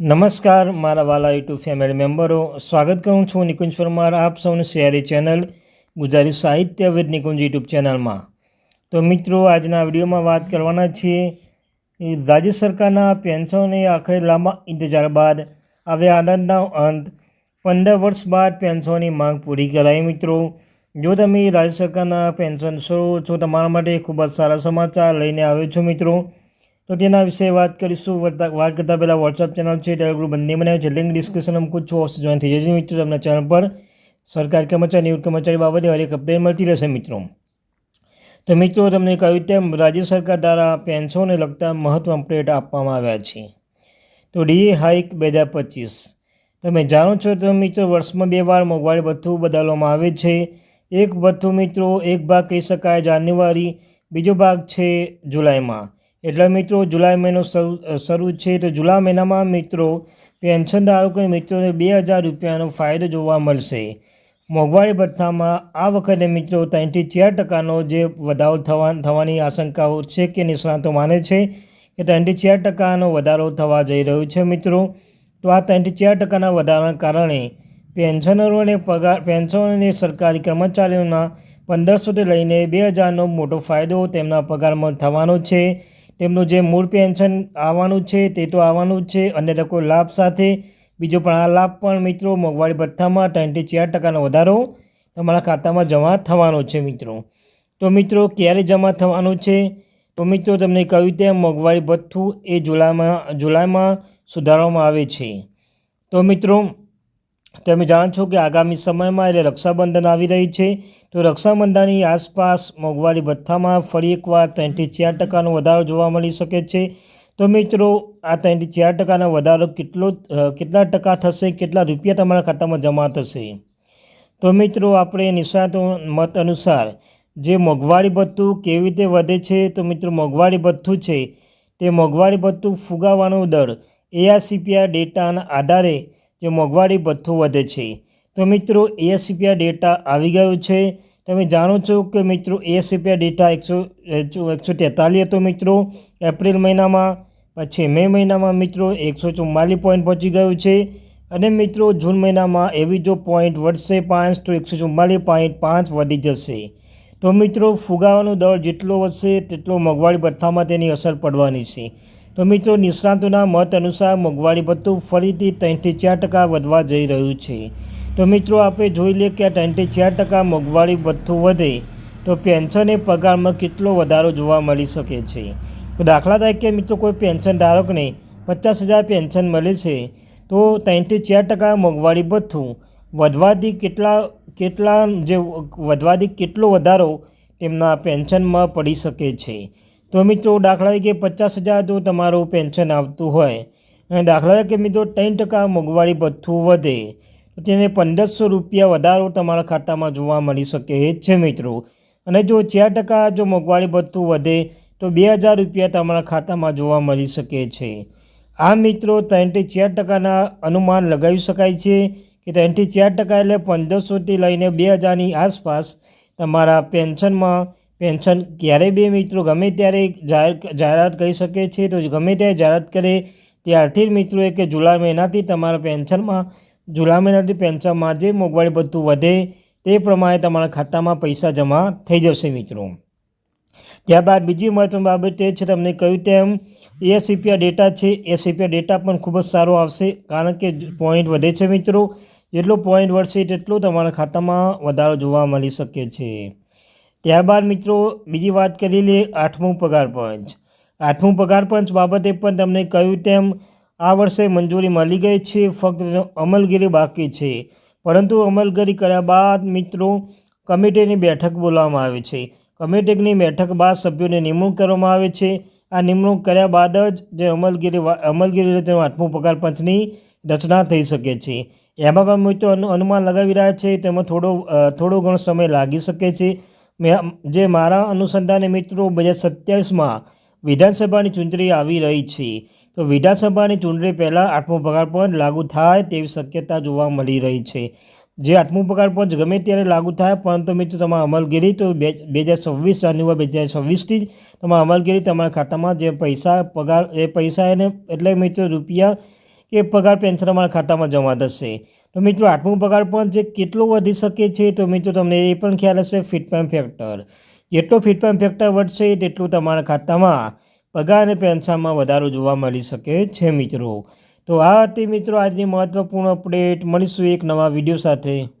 નમસ્કાર, મારા વાલા યુટ્યુબ ફેમિલી મેમ્બરો. સ્વાગત કરું છું નિકુંજ પરમાર, આપ સૌની શહેરી ચેનલ, ગુજરાતી સાહિત્ય વિદ નિકુંજ યુટ્યુબ ચેનલમાં. તો મિત્રો, આજના વિડીયોમાં વાત કરવાના છીએ રાજ્ય સરકારના પેન્શનને આખરે લાંબા ઇંતજાર બાદ હવે આનંદનો અંત. પંદર વર્ષ બાદ પેન્શનની માંગ પૂરી કરાઈ મિત્રો. જો તમે રાજ્ય સરકારના પેન્શન શરૂ છો તમારા માટે ખૂબ જ સારા સમાચાર લઈને આવ્યો છું મિત્રો. તો તેના વિશે વાત કરીશું. વાત કરતાં પહેલાં વોટ્સઅપ ચેનલ છે ટેલિગ્રુપ બંને બનાવ્યું છે. લિંક ડિસ્ક્રિપ્શન મૂકું છું. જોઈન થઈ જશે મિત્રો. તમને ચેનલ પર સરકાર કર્મચારી નિવૃત્ત કર્મચારી બાબતે હરેક અપડેટ મળતી રહેશે મિત્રો. તો મિત્રો, તમને કહ્યું તેમ રાજ્ય સરકાર દ્વારા પેન્શનને લગતા મહત્વ અપડેટ આપવામાં આવ્યા છે. તો ડીએ હાઇક બે હજાર પચીસ. તમે જાણો છો તો મિત્રો, વર્ષમાં બે વાર મોંઘવારી ભથ્થું બદલવામાં આવે છે. એક ભથ્થું મિત્રો, એક ભાગ કહી શકાય, જાન્યુઆરી, બીજો ભાગ છે જુલાઈમાં. એટલે મિત્રો, જુલાઈ મહિનો શરૂ છે તો જુલાઈ મહિનામાં મિત્રો, પેન્શન ધારકોને મિત્રોને બે હજાર રૂપિયાનો ફાયદો જોવા મળશે. મોંઘવારી ભથ્થામાં આ વખતે મિત્રો ત્રણથી ચાર ટકાનો જે વધારો થવા, થવાની આશંકાઓ છે કે નિષ્ણાતો માને છે કે ત્રણથી ચાર ટકાનો વધારો થવા જઈ રહ્યો છે મિત્રો. તો આ ત્રણથી ચાર ટકાના વધારાના કારણે પેન્શનરોને પગાર પેન્શન સરકારી કર્મચારીઓના પંદરસોથી લઈને બે હજારનો મોટો ફાયદો તેમના પગારમાં થવાનો છે. તેમનું જે મૂળ પેન્શન આવવાનું છે તે તો આવવાનું જ છે. અને તકો લાભ સાથે. બીજો પણ આ લાભ પણ મિત્રો મોંઘવારી ભથ્થામાં ત્રણથી ચાર ટકાનો વધારો તમારા ખાતામાં જમા થવાનો છે મિત્રો. તો મિત્રો, ક્યારે જમા થવાનું છે? તો મિત્રો, તમને કહ્યું તેમ મોંઘવારી ભથ્થું એ જુલાઈમાં જુલાઈમાં સુધારવામાં આવે છે. તો મિત્રો તમે જાણો છો કે આગામી સમયમાં એટલે રક્ષાબંધન આવી રહી છે. તો રક્ષાબંધનની આસપાસ મોંઘવારી ભથ્થામાં ફરી એકવાર ત્રણથી ચાર ટકાનો વધારો જોવા મળી શકે છે. તો મિત્રો, આ ત્રણથી ચાર ટકાનો વધારો કેટલો કેટલા ટકા થશે? કેટલા રૂપિયા તમારા ખાતામાં જમા થશે? તો મિત્રો, આપણે નિષ્ણાતો મત અનુસાર જે મોંઘવારી ભથ્થું કેવી રીતે વધે છે, તો મિત્રો, મોંઘવારી ભથ્થું છે તે મોંઘવારી ભથ્થું ફુગાવાનો દર એઆરસીપીઆર ડેટાના આધારે જે મોંઘવારી ભથ્થું વધે છે. તો મિત્રો એએસસીપીઆર ડેટા આવી ગયો છે. તમે જાણો છો કે મિત્રો એએસસીપીઆર ડેટા એકસો એકસો તેતાલીસ હતો મિત્રો. એપ્રિલ મહિનામાં, પછી મે મહિનામાં મિત્રો એકસો ચુમ્માલીસ પોઈન્ટ પહોંચી ગયું છે. અને મિત્રો, જૂન મહિનામાં એવી જો પોઈન્ટ વધશે પાંચ, તો એકસો ચુમ્માલીસ પોઈન્ટ પાંચ વધી જશે. તો મિત્રો, ફુગાવાનો દર જેટલો વધશે, તેટલો મોંઘવારી ભથ્થામાં તેની અસર પડવાની છે. તો મિત્રો, નિષ્ણાતોના મત અનુસાર મોંઘવારી ભથ્થું ફરીથી ત્રણથી ચાર ટકા વધવા જઈ રહ્યું છે. તો મિત્રો, આપણે જોઈ લઈએ કે આ ત્રણથી ચાર ટકા મોંઘવારી ભથ્થું વધે તો પેન્શન એ પગારમાં કેટલો વધારો જોવા મળી શકે છે? તો દાખલા તરીકે મિત્રો, કોઈ પેન્શન ધારકને પચાસ હજાર પેન્શન મળે છે, તો ત્રણથી ચાર ટકા મોંઘવારી ભથ્થું વધવાથી કેટલા કેટલા જે વધવાથી કેટલો વધારો તેમના પેન્શનમાં પડી શકે છે? તો મિત્રો દાખલા તરીકે પચાસ હજાર જો તમારું પેન્શન આવતું હોય. અને દાખલા તરીકે મિત્રો ત્રણ ટકા મોંઘવારી ભથ્થું વધે. તો તેને પંદરસો રૂપિયા વધારો તમારા ખાતામાં જોવા મળી શકે છે મિત્રો. અને જો ચાર ટકા જો મોંઘવારી ભથ્થું વધે, તો બે હજાર રૂપિયા તમારા ખાતામાં જોવા મળી શકે છે. આ મિત્રો ત્રણથી ચાર ટકાના અનુમાન લગાવી શકાય છે કે ત્રણથી ચાર ટકા એટલે પંદરસોથી લઈને બે હજારની આસપાસ તમારા પેન્શનમાં પેન્શન ક્યારેય બે મિત્રો ગમે ત્યારે જાહેર જાહેરાત કરી શકે છે, તો ગમે ત્યારે જાહેરાત કરે, ત્યારથી મિત્રો એ કે જુલાઈ મહિનાથી તમારા પેન્શનમાં જુલાઈ મહિનાથી પેન્શનમાં જે મોંઘવારી ભથ્થું વધે તે પ્રમાણે તમારા ખાતામાં પૈસા જમા થઈ જશે મિત્રો. ત્યારબાદ બીજી મહત્વની બાબત એ છે, તમને કહ્યું તેમ એસીપીઆર ડેટા છે એસીપીઆર ડેટા પણ ખૂબ જ સારો આવશે, કારણ કે પોઈન્ટ વધે છે મિત્રો. જેટલો પોઈન્ટ વધશે, તેટલો તમારા ખાતામાં વધારો જોવા મળી શકે છે. ત્યારબાદ મિત્રો, બીજી વાત કરી લઈએ આઠમું પગાર પંચ. આઠમું પગાર પંચ બાબતે પણ તમને કહ્યું તેમ, આ વર્ષે મંજૂરી મળી ગઈ છે, ફક્ત તેનો અમલગીરી બાકી છે. પરંતુ અમલગીરી કર્યા બાદ મિત્રો, કમિટીની બેઠક બોલાવવામાં આવે છે. કમિટીની બેઠક બાદ સભ્યોની નિમણૂક કરવામાં આવે છે. આ નિમણૂક કર્યા બાદ જ જે અમલગીરી અમલગીરી તેનું આઠમું પગાર પંચની રચના થઈ શકે છે. એમાં પણ મિત્રો અનુ- અનુમાન લગાવી રહ્યા છે, તેમાં થોડો થોડો ઘણો સમય લાગી શકે છે. જે મારા અનુસંધાને મિત્રો બે હજાર સત્યાવીસમાં વિધાનસભાની ચૂંટણી આવી રહી છે. તો વિધાનસભાની ચૂંટણી પહેલાં આઠમો પગાર પણ લાગુ થાય તેવી શક્યતા જોવા મળી રહી છે. જે આઠમો પગાર પણ ગમે ત્યારે લાગુ થાય, પરંતુ મિત્રો તમારા અમલગીરી તો બે હજાર છવ્વીસ જાન્યુઆરી બે હજાર છવ્વીસથી તમારા અમલગીરી તમારા ખાતામાં જે પૈસા પગાર એ પૈસા એને એટલે મિત્રો રૂપિયા કે પગાર પેન્શન અમારા ખાતામાં જમા થશે. તો મિત્રો આઠમું પગાર પણ જે કેટલો વધી શકે છે, તો મિત્રો, તમને એ પણ ખ્યાલ હશે ફિટપામ ફેક્ટર જેટલો ફિટપામ ફેક્ટર વધશે, તેટલું તમારા ખાતામાં પગાર અને પેન્શનમાં વધારો જોવા મળી શકે છે, મિત્રો. તો આ હતી, મિત્રો, આજની મહત્ત્વપૂર્ણ અપડેટ મળીશું એક નવા વીડિયો સાથે.